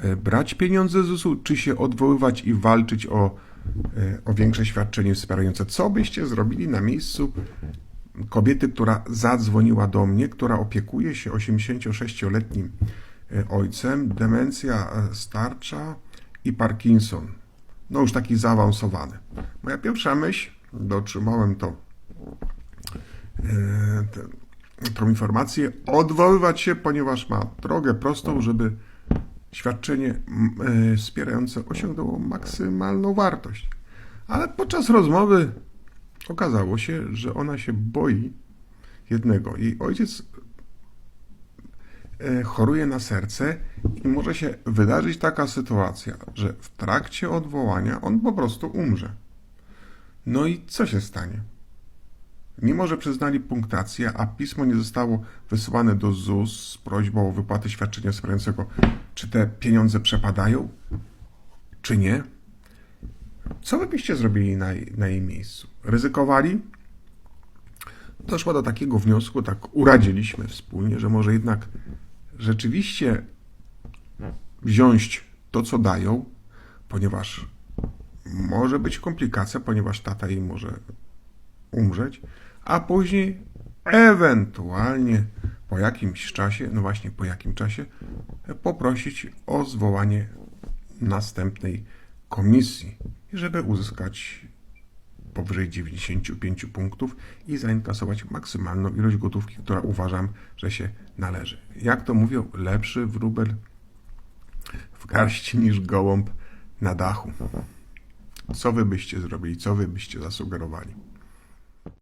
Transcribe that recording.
e, brać pieniądze z ZUS-u, czy się odwoływać i walczyć o, e, o większe świadczenie wspierające. Co byście zrobili na miejscu kobiety, która zadzwoniła do mnie, która opiekuje się 86-letnim e, ojcem, demencja starcza i Parkinson. No już taki zaawansowany. Moja pierwsza myśl, dotrzymałem to, tą informację, odwoływać się, ponieważ ma drogę prostą, żeby świadczenie e, wspierające osiągnęło maksymalną wartość. Ale podczas rozmowy okazało się, że ona się boi jednego. Jej ojciec e, choruje na serce i może się wydarzyć taka sytuacja, że w trakcie odwołania on po prostu umrze. No i co się stanie? Mimo, że przyznali punktację, a pismo nie zostało wysłane do ZUS z prośbą o wypłatę świadczenia wspierającego, czy te pieniądze przepadają, czy nie? Co wy byście zrobili na, na jej miejscu? Ryzykowali? Doszła do takiego wniosku, tak uradziliśmy wspólnie, że może jednak rzeczywiście wziąć to, co dają, ponieważ może być komplikacja, ponieważ tata jej może umrzeć, a później ewentualnie po jakimś czasie, no właśnie po jakim czasie, poprosić o zwołanie następnej komisji, żeby uzyskać powyżej 95 punktów i zainkasować maksymalną ilość gotówki, która uważam, że się należy. Jak to mówią, lepszy wróbel w garści niż gołąb na dachu. Co wy byście zrobili, co wy byście zasugerowali?